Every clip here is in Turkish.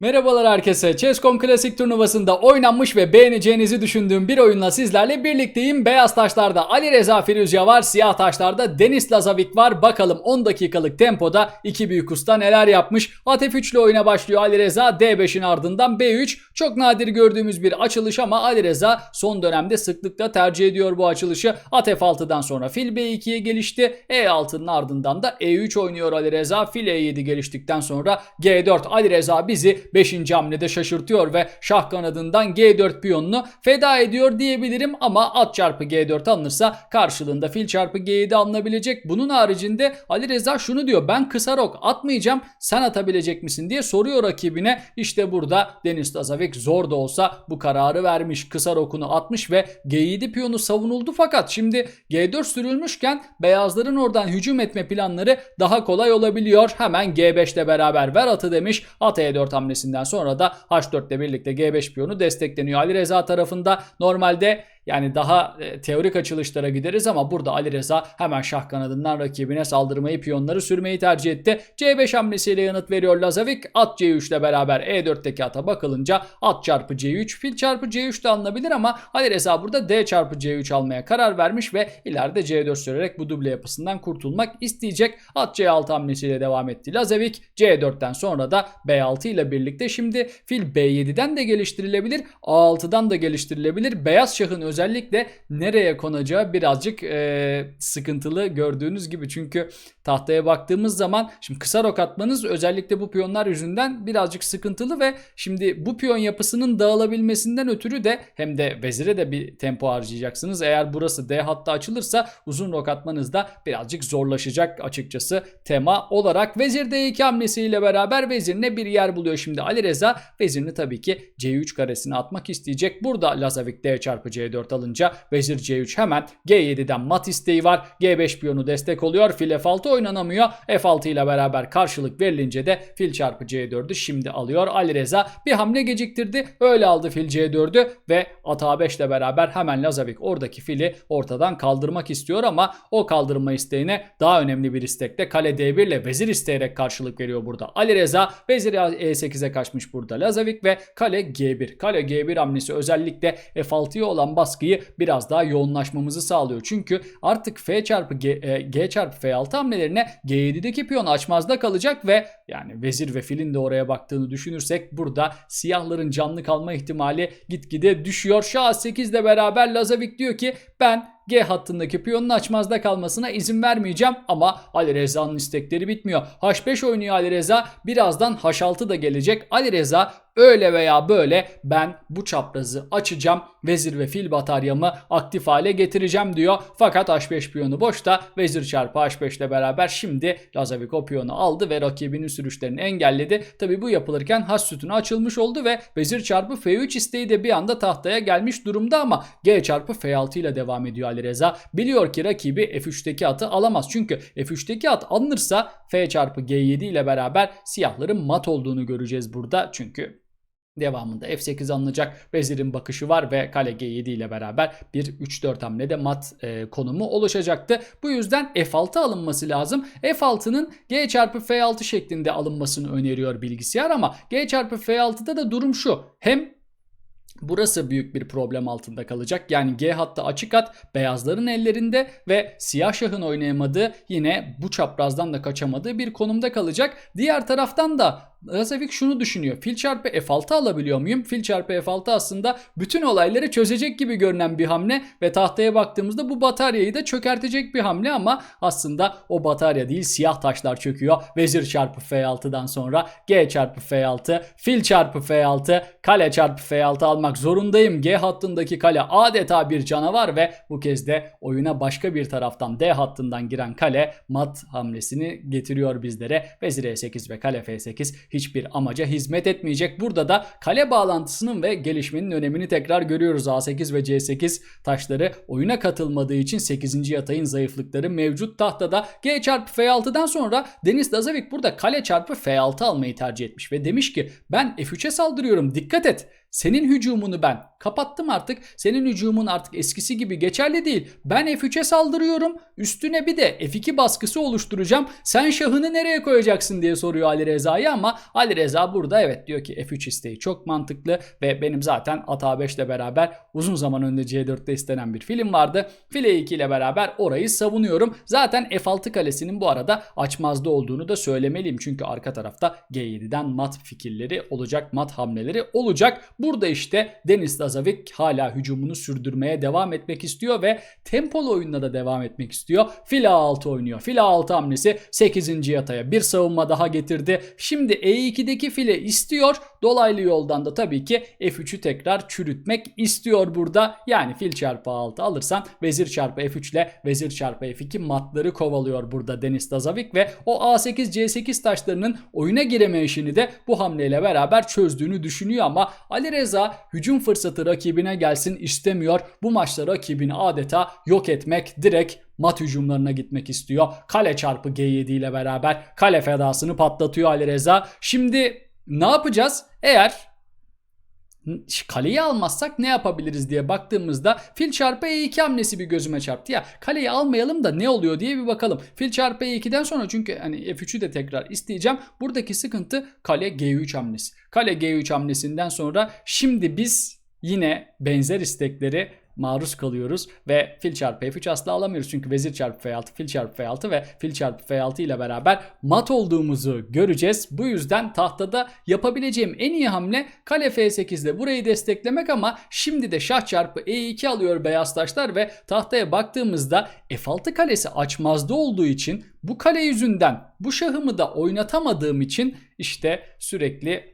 Merhabalar herkese. Chess.com Klasik turnuvasında oynanmış ve beğeneceğinizi düşündüğüm bir oyunla sizlerle birlikteyim. Beyaz taşlarda Ali Reza Firuzya var, siyah taşlarda Deniz Lazavik var. Bakalım 10 dakikalık tempoda iki büyük usta neler yapmış. At F3 ile oyuna başlıyor Ali Reza. D5'in ardından B3. Çok nadir gördüğümüz bir açılış ama Ali Reza son dönemde sıklıkla tercih ediyor bu açılışı. At F6'dan sonra fil B2'ye gelişti. E6'nın ardından da E3 oynuyor Ali Reza. Fil E7 geliştikten sonra G4. Ali Reza bizi 5. hamlede şaşırtıyor ve şah kanadından G4 piyonunu feda ediyor diyebilirim ama at çarpı G4 alınırsa karşılığında fil çarpı G7 alınabilecek. Bunun haricinde Ali Reza şunu diyor ben kısa rok atmayacağım sen atabilecek misin diye soruyor rakibine. İşte burada Deniz Lazavik zor da olsa bu kararı vermiş. Kısa rokunu atmış ve G7 piyonu savunuldu fakat şimdi G4 sürülmüşken beyazların oradan hücum etme planları daha kolay olabiliyor. Hemen G5 ile beraber ver atı demiş. At E4 hamlesinden sonra da H4 ile birlikte G5 piyonu destekleniyor. Ali Reza tarafında normalde yani daha e, teorik açılışlara gideriz ama burada Ali Reza hemen şah kanadından rakibine saldırmayı, piyonları sürmeyi tercih etti. C5 hamlesiyle yanıt veriyor Lazavik. At C3 ile beraber E4'teki ata bakılınca at çarpı C3, fil çarpı C3 de alınabilir ama Ali Reza burada D çarpı C3 almaya karar vermiş ve ileride C4 sürerek bu duble yapısından kurtulmak isteyecek. At C6 hamlesiyle devam etti Lazavik. C4'ten sonra da B6 ile birlikte şimdi fil B7'den de geliştirilebilir, A6'dan da geliştirilebilir. Beyaz şahın özellikle nereye konacağı birazcık e, sıkıntılı gördüğünüz gibi. Çünkü tahtaya baktığımız zaman şimdi kısa rok atmanız özellikle bu piyonlar yüzünden birazcık sıkıntılı ve şimdi bu piyon yapısının dağılabilmesinden ötürü de hem de vezire de bir tempo harcayacaksınız. Eğer burası D hatta açılırsa uzun rok atmanız da birazcık zorlaşacak açıkçası tema olarak. Vezir D2 hamlesiyle beraber vezirine bir yer buluyor şimdi Ali Reza. Vezirini tabii ki C3 karesine atmak isteyecek. Burada Lazavik D çarpı C4 alınca vezir C3 hemen G7'den mat isteği var. G5 piyonu destek oluyor. Fil F6 oynanamıyor. F6 ile beraber karşılık verilince de fil çarpı C4'ü şimdi alıyor. Ali Reza bir hamle geciktirdi. Öyle aldı fil C4'ü ve at A5 ile beraber hemen Lazavik oradaki fili ortadan kaldırmak istiyor ama o kaldırma isteğine daha önemli bir istekte kale D1 ile vezir isteyerek karşılık veriyor burada. Ali Reza vezir E8'e kaçmış burada Lazavik ve kale G1. Kale G1 hamlesi özellikle F6'ya olan baskıyı biraz daha yoğunlaşmamızı sağlıyor. Çünkü artık F çarpı G, e, G çarpı F6 hamlelerine G7'deki piyon açmazda kalacak ve yani vezir ve filin de oraya baktığını düşünürsek burada siyahların canlı kalma ihtimali gitgide düşüyor. Şah 8 ile beraber Lazavik diyor ki ben G hattındaki piyonun açmazda kalmasına izin vermeyeceğim ama Ali Reza'nın istekleri bitmiyor. H5 oynuyor Ali Reza. Birazdan H6 da gelecek. Ali Reza öyle veya böyle ben bu çaprazı açacağım. Vezir ve fil bataryamı aktif hale getireceğim diyor. Fakat H5 piyonu boşta. Vezir çarpı H5 ile beraber şimdi Lazavik o piyonu aldı ve rakibinin sürüşlerini engelledi. Tabi bu yapılırken H sütunu açılmış oldu ve vezir çarpı F3 isteği de bir anda tahtaya gelmiş durumda ama G çarpı F6 ile devam ediyor Ali Reza. Biliyor ki rakibi F3'teki atı alamaz. Çünkü F3'teki at alınırsa F çarpı G7 ile beraber siyahların mat olduğunu göreceğiz burada. Çünkü Devamında F8 alınacak. Vezirin bakışı var ve kale G7 ile beraber bir 3-4 hamlede mat e, konumu oluşacaktı. Bu yüzden F6 alınması lazım. F6'nın G çarpı F6 şeklinde alınmasını öneriyor bilgisayar ama G çarpı F6'da da durum şu. Hem Burası büyük bir problem altında kalacak. Yani G hattı açık at beyazların ellerinde ve siyah şahın oynayamadığı yine bu çaprazdan da kaçamadığı bir konumda kalacak. Diğer taraftan da Razavik şunu düşünüyor. Fil çarpı F6 alabiliyor muyum? Fil çarpı F6 aslında bütün olayları çözecek gibi görünen bir hamle ve tahtaya baktığımızda bu bataryayı da çökertecek bir hamle ama aslında o batarya değil siyah taşlar çöküyor. Vezir çarpı F6'dan sonra G çarpı F6, fil çarpı F6, kale çarpı F6 almak zorundayım. G hattındaki kale adeta bir canavar ve bu kez de oyuna başka bir taraftan D hattından giren kale mat hamlesini getiriyor bizlere. Vezir E8 ve kale F8 hiçbir amaca hizmet etmeyecek. Burada da kale bağlantısının ve gelişmenin önemini tekrar görüyoruz. A8 ve C8 taşları oyuna katılmadığı için 8. yatayın zayıflıkları mevcut tahtada. G çarpı F6'dan sonra Deniz Lazavik burada kale çarpı F6 almayı tercih etmiş ve demiş ki ben F3'e saldırıyorum dikkat et. Senin hücumunu ben kapattım artık. Senin hücumun artık eskisi gibi geçerli değil. Ben F3'e saldırıyorum. Üstüne bir de F2 baskısı oluşturacağım. Sen şahını nereye koyacaksın diye soruyor Ali Reza'ya ama Ali Reza burada evet diyor ki F3 isteği çok mantıklı ve benim zaten at A5 ile beraber uzun zaman önce C4'te istenen bir film vardı. File 2 ile beraber orayı savunuyorum. Zaten F6 kalesinin bu arada açmazda olduğunu da söylemeliyim. Çünkü arka tarafta G7'den mat fikirleri olacak, mat hamleleri olacak. Burada işte Deniz Lazavik hala hücumunu sürdürmeye devam etmek istiyor ve tempolu oyunla da devam etmek istiyor. Fil A6 oynuyor. Fil A6 hamlesi 8. yataya bir savunma daha getirdi. Şimdi E2'deki file istiyor. Dolaylı yoldan da tabii ki F3'ü tekrar çürütmek istiyor burada. Yani fil çarpı A6 alırsan vezir çarpı F3 ile vezir çarpı F2 matları kovalıyor burada Deniz Lazavik ve o A8 C8 taşlarının oyuna giremeyişini de bu hamleyle beraber çözdüğünü düşünüyor ama Ali Reza hücum fırsatı rakibine gelsin istemiyor. Bu maçta rakibini adeta yok etmek direkt mat hücumlarına gitmek istiyor. Kale çarpı G7 ile beraber kale fedasını patlatıyor Ali Reza. Şimdi ne yapacağız? Eğer kaleyi almazsak ne yapabiliriz diye baktığımızda fil çarpı E2 hamlesi bir gözüme çarptı. Ya kaleyi almayalım da ne oluyor diye bir bakalım. Fil çarpı E2'den sonra çünkü hani F3'ü de tekrar isteyeceğim. Buradaki sıkıntı kale G3 hamlesi. Kale G3 hamlesinden sonra şimdi biz yine benzer istekleri maruz kalıyoruz ve fil çarpı F3 asla alamıyoruz. Çünkü vezir çarpı F6, fil çarpı F6 ve fil çarpı F6 ile beraber mat olduğumuzu göreceğiz. Bu yüzden tahtada yapabileceğim en iyi hamle kale F8'de burayı desteklemek ama şimdi de şah çarpı E2 alıyor beyaz taşlar ve tahtaya baktığımızda F6 kalesi açmazda olduğu için bu kale yüzünden bu şahımı da oynatamadığım için işte sürekli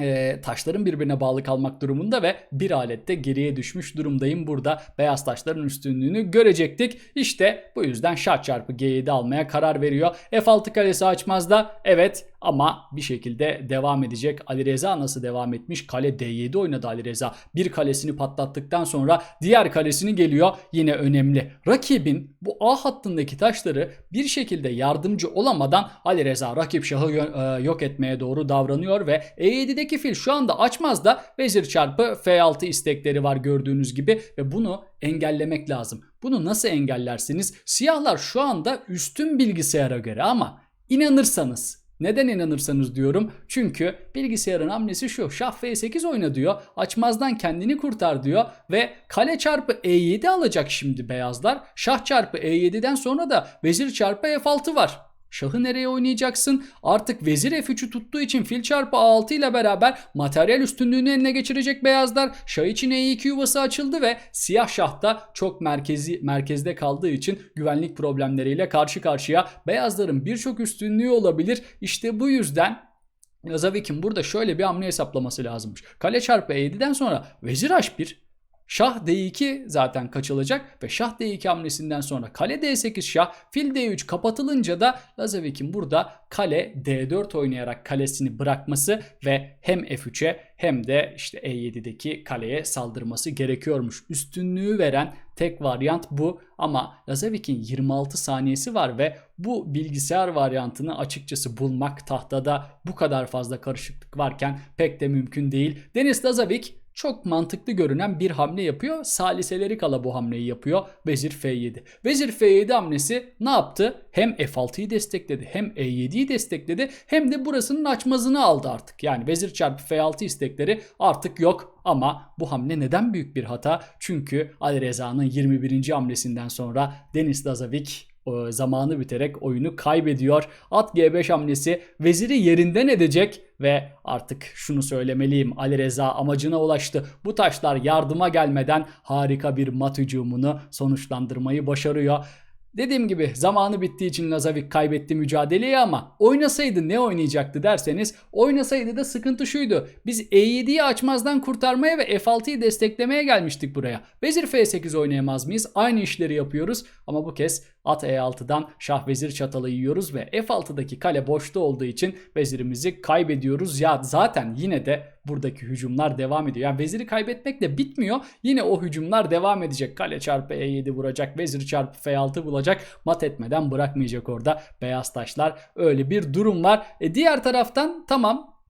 e, taşların birbirine bağlı kalmak durumunda ve bir alette geriye düşmüş durumdayım. Burada beyaz taşların üstünlüğünü görecektik. İşte bu yüzden şah çarpı G7 almaya karar veriyor. F6 kalesi açmazda evet ama bir şekilde devam edecek. Ali Reza nasıl devam etmiş? Kale D7 oynadı Ali Reza. Bir kalesini patlattıktan sonra diğer kalesini geliyor. Yine önemli. Rakibin bu A hattındaki taşları bir şekilde yardımcı olamadan Ali Reza rakip şahı e, yok etmeye doğru davranıyor ve E7'deki fil şu anda açmaz da vezir çarpı F6 istekleri var gördüğünüz gibi ve bunu engellemek lazım. Bunu nasıl engellersiniz? Siyahlar şu anda üstün bilgisayara göre ama inanırsanız neden inanırsanız diyorum. Çünkü bilgisayarın hamlesi şu. Şah F8 oyna diyor. Açmazdan kendini kurtar diyor. Ve kale çarpı E7 alacak şimdi beyazlar. Şah çarpı E7'den sonra da vezir çarpı F6 var. Şahı nereye oynayacaksın? Artık vezir F3'ü tuttuğu için fil çarpı A6 ile beraber materyal üstünlüğünü eline geçirecek beyazlar. Şah için E2 yuvası açıldı ve siyah şah da çok merkezi merkezde kaldığı için güvenlik problemleriyle karşı karşıya. Beyazların birçok üstünlüğü olabilir. İşte bu yüzden Lazavik'in burada şöyle bir hamle hesaplaması lazımmış. Kale çarpı E7'den sonra vezir H1 Şah D2 zaten kaçılacak ve şah D2 hamlesinden sonra kale D8 şah, fil D3 kapatılınca da Lazavik'in burada kale D4 oynayarak kalesini bırakması ve hem F3'e hem de işte E7'deki kaleye saldırması gerekiyormuş. Üstünlüğü veren tek varyant bu ama Lazavik'in 26 saniyesi var ve bu bilgisayar varyantını açıkçası bulmak tahtada bu kadar fazla karışıklık varken pek de mümkün değil. Deniz Lazavik çok mantıklı görünen bir hamle yapıyor. Saliseleri kala bu hamleyi yapıyor. Vezir F7. Vezir F7 hamlesi ne yaptı? Hem F6'yı destekledi hem E7'yi destekledi hem de burasının açmazını aldı artık. Yani vezir çarpı F6 istekleri artık yok. Ama bu hamle neden büyük bir hata? Çünkü Ali Reza'nın 21. hamlesinden sonra Deniz Lazavik zamanı biterek oyunu kaybediyor. At G5 hamlesi veziri yerinden edecek ve artık şunu söylemeliyim Ali Reza amacına ulaştı. Bu taşlar yardıma gelmeden harika bir mat hücumunu sonuçlandırmayı başarıyor. Dediğim gibi zamanı bittiği için Lazavik kaybetti mücadeleyi ama oynasaydı ne oynayacaktı derseniz oynasaydı da sıkıntı şuydu. Biz E7'yi açmazdan kurtarmaya ve F6'yı desteklemeye gelmiştik buraya. Vezir F8 oynayamaz mıyız? Aynı işleri yapıyoruz ama bu kez at E6'dan şah vezir çatalı yiyoruz ve F6'daki kale boşta olduğu için vezirimizi kaybediyoruz. Ya zaten yine de buradaki hücumlar devam ediyor. Yani veziri kaybetmek de bitmiyor. Yine o hücumlar devam edecek. Kale çarpı E7 vuracak. Vezir çarpı F6 bulacak. Mat etmeden bırakmayacak orada beyaz taşlar. Öyle bir durum var. E diğer taraftan tamam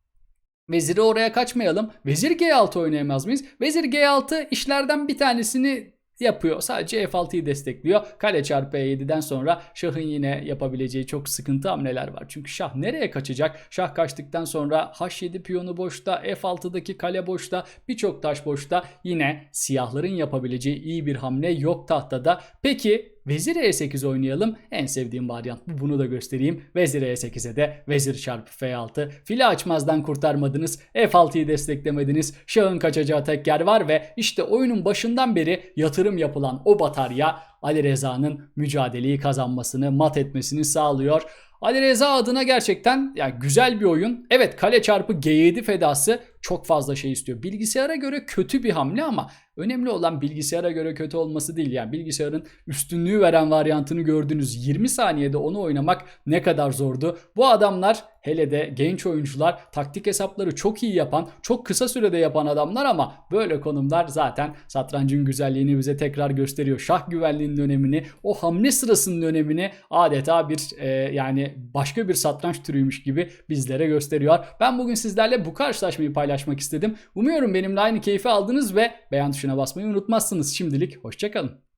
Veziri oraya kaçmayalım. Vezir G6 oynayamaz mıyız? Vezir G6 işlerden bir tanesini yapıyor. Sadece F6'yı destekliyor. Kale çarpı E7'den sonra şahın yine yapabileceği çok sıkıntı hamleler var. Çünkü şah nereye kaçacak? Şah kaçtıktan sonra H7 piyonu boşta, F6'daki kale boşta, birçok taş boşta. Yine siyahların yapabileceği iyi bir hamle yok tahtada. Peki Vezir E8 oynayalım. En sevdiğim varyant bu. Bunu da göstereyim. Vezir E8'e de vezir çarpı F6. Fili açmazdan kurtarmadınız. F6'yı desteklemediniz. Şahın kaçacağı tek yer var ve işte oyunun başından beri yatırım yapılan o batarya Ali Reza'nın mücadeleyi kazanmasını, mat etmesini sağlıyor. Ali Reza adına gerçekten yani güzel bir oyun. Evet kale çarpı G7 fedası çok fazla şey istiyor. Bilgisayara göre kötü bir hamle ama önemli olan bilgisayara göre kötü olması değil. Yani bilgisayarın üstünlüğü veren varyantını gördüğünüz 20 saniyede onu oynamak ne kadar zordu. Bu adamlar hele de genç oyuncular taktik hesapları çok iyi yapan, çok kısa sürede yapan adamlar ama böyle konumlar zaten satrancın güzelliğini bize tekrar gösteriyor. Şah güvenliğinin önemini, o hamle sırasının önemini adeta bir e, yani başka bir satranç türüymüş gibi bizlere gösteriyor. Ben bugün sizlerle bu karşılaşmayı paylaşmak istedim. Umuyorum benimle aynı keyfi aldınız ve beğen tuşuna basmayı unutmazsınız. Şimdilik hoşçakalın.